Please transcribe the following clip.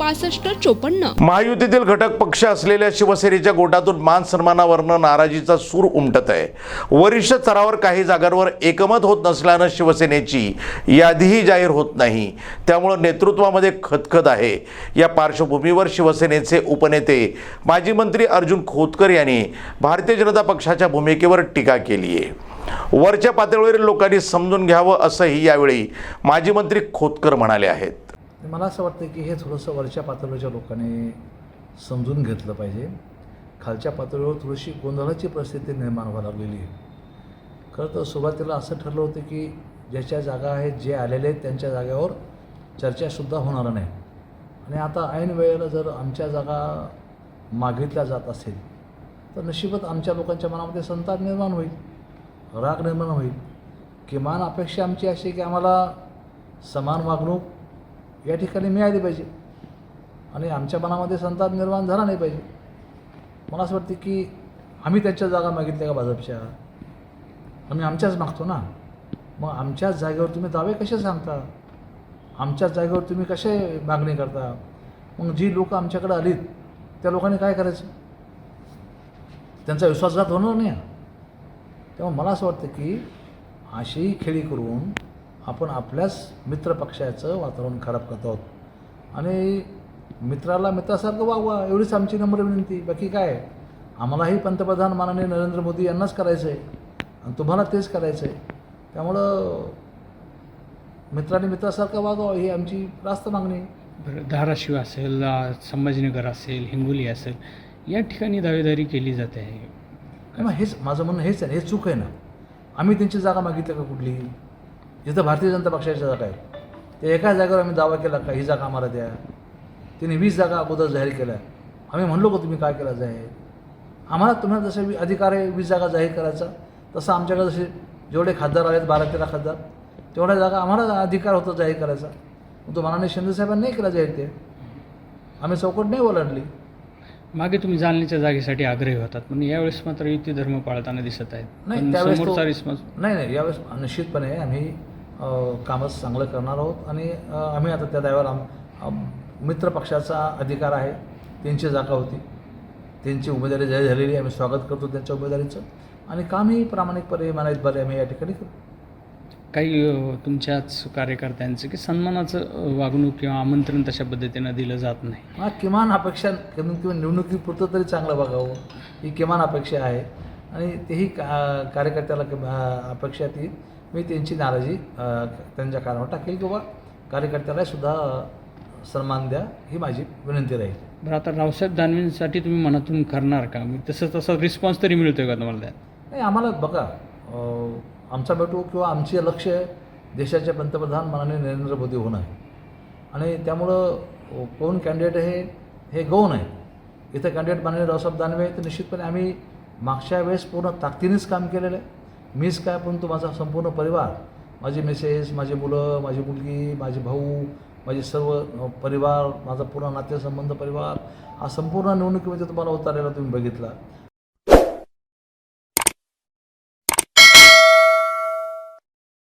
पासष्ट चोपन्न. महायुतीतील घटक पक्ष असलेल्या शिवसेनेच्या गोटातून मान सन्मानावरनं नाराजीचा सूर उमटत आहे. वरिष्ठ स्तरावर काही जागांवर एकमत होत नसल्यानं शिवसेनेची यादीही जाहीर होत नाही. त्यामुळं नेतृत्वामध्ये खतखत आहे. या पार्श्वभूमीवर शिवसेनेचे उपनेते माजी मंत्री अर्जुन खोतकर यांनी भारतीय जनता पक्षाच्या भूमिकेवर टीका केली आहे. वरच्या पातळीवरील लोकांनी समजून घ्यावं असंही यावेळी माजी मंत्री खोतकर म्हणाले आहेत. मला असं वाटतं की हे थोडंसं वरच्या पातळीच्या लोकांनी समजून घेतलं पाहिजे. खालच्या पातळीवर थोडीशी गोंधळाची परिस्थिती निर्माण व्हायला लागलेली आहे. खरं तर सुरुवातीला असं ठरलं होतं की ज्याच्या जागा आहेत जे आलेले आहेत त्यांच्या जागेवर चर्चासुद्धा होणार नाही. आणि आता ऐन वेळेला जर आमच्या जागा मागितल्या जात असेल तर नशिबत आमच्या लोकांच्या मनामध्ये संताप निर्माण होईल राग निर्माण होईल. किमान अपेक्षा आमची अशी की आम्हाला समान वागणूक या ठिकाणी मिळाली पाहिजे. आणि आमच्या मनामध्ये संताप निर्माण झाला नाही पाहिजे. मला असं वाटतं की आम्ही त्यांच्या जागा मागितल्या का भाजपच्या? आम्ही आमच्याच मागतो ना. मग आमच्याच जागेवर तुम्ही दावे कसे सांगता? आमच्याच जागेवर तुम्ही कसे मागणी करता? मग जी लोकं आमच्याकडे आलीत त्या लोकांनी काय करायचं? त्यांचा विश्वासघात होणार नाही. तेव्हा मला असं वाटतं की अशी खेळी करून आपण आपल्याच मित्रपक्षाचं वातावरण खराब करत आहोत. आणि मित्राला मित्रासारखं वागवा एवढीच आमची नम्र विनंती. बाकी काय? आम्हालाही पंतप्रधान माननीय नरेंद्र मोदी यांनाच करायचं आहे आणि तुम्हाला तेच करायचं आहे त्यामुळं मित्राने मित्रासारखं वागावं ही आमची रास्त मागणी. बरं धाराशिव असेल संभाजीनगर असेल हिंगोली असेल या ठिकाणी दावेदारी केली जाते. आहे मग हेच माझं म्हणणं हेच आहे ना, हे चूक आहे ना. आम्ही त्यांची जागा मागितली का कुठली जिथं भारतीय जनता पक्षाच्या जागा आहे. ते एका जागेवर आम्ही दावा केला का ही जागा आम्हाला द्या. तिने वीस जागा अगोदर जाहीर केल्या. आम्ही म्हणलो का तुम्ही काय केला जाहीर आम्हाला तुम्हाला जसं अधिकार आहे वीस जागा जाहीर करायचा. तसं आमच्याकडे जसे जेवढे खासदार आहेत बारा तेरा खासदार तेवढ्या जागा आम्हाला अधिकार होता जाहीर करायचा. तो माननीय शिंदेसाहेबांनी नाही केला जाहीर ते. आम्ही चौकट नाही ओलांडली. मागे तुम्ही जालन्याच्या जागेसाठी आग्रही होतात पण यावेळेस मात्र युती धर्म पाळताना दिसत आहेत. नाही त्यावेळेस नाही नाही यावेळेस निश्चितपणे आम्ही कामच चांगलं करणार आहोत आणि आम्ही आता त्या आम- मित्र पक्षाचा अधिकार आहे त्यांची जागा होती. त्यांची उमेदवारी जाहीर झालेली आहे. आम्ही स्वागत करतो त्यांच्या उमेदवारीचं. आणि कामही प्रामाणिकपणे मनाईतबारे आम्ही या ठिकाणी करू काही तुमच्याच कार्यकर्त्यांचं की सन्मानाचं वागणूक किंवा आमंत्रण तशा पद्धतीनं दिलं जात नाही? हा किमान अपेक्षा कमीत कमी निवडणुकीपुरतं तरी चांगलं बघावं ही किमान अपेक्षा आहे. आणि तेही का कार्यकर्त्याला किम- अपेक्षा ती. मी त्यांची नाराजी त्यांच्या कानावर टाकेल किंवा कार्यकर्त्याला सुद्धा सन्मान द्या ही माझी विनंती राहील. बरं आता रावसाहेब दानवेंसाठी तुम्ही मनातून करणार का? मी तसं तसा रिस्पॉन्स तरी मिळतोय का तुम्हाला नाही आम्हाला बघा आमचा भेटू किंवा आमचे लक्ष देशाचे पंतप्रधान माननीय नरेंद्र मोदी होणं आहे. आणि त्यामुळं कोण कॅन्डिडेट हे हे गौण आहे. इथं कॅन्डिडेट माननीय रावसाहेब दानवे तर निश्चितपणे आम्ही मागच्या वेळेस पूर्ण ताकदीनेच काम केलेलं आहे. मीच काय परंतु माझा संपूर्ण परिवार माझी मिसेस माझी मुलं माझी मुलगी माझे भाऊ माझे सर्व परिवार माझा पूर्ण नातेसंबंध परिवार हा संपूर्ण निवडणुकीमध्ये तुम्हाला उतारलेला तुम्ही बघितला.